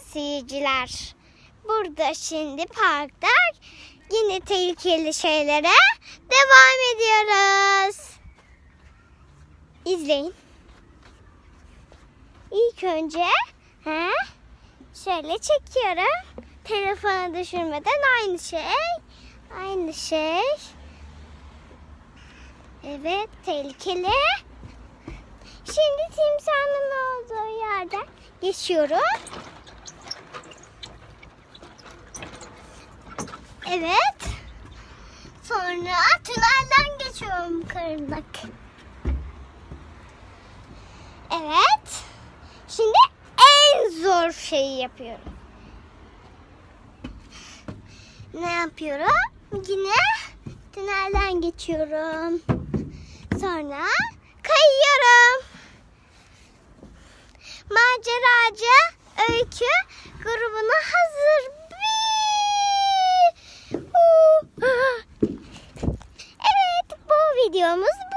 seyirciler. Burada şimdi parkta yine tehlikeli şeylere devam ediyoruz. İzleyin. İlk önce he, şöyle çekiyorum. Telefonu düşürmeden aynı şey. Aynı şey. Evet tehlikeli. Şimdi timsahın olduğu yerden geçiyorum. Evet. Sonra tünelden geçiyorum kırmak. Evet. Şimdi en zor şeyi yapıyorum. Ne yapıyorum? Yine tünelden geçiyorum. Sonra kayıyorum. Maceracı öykü videomuz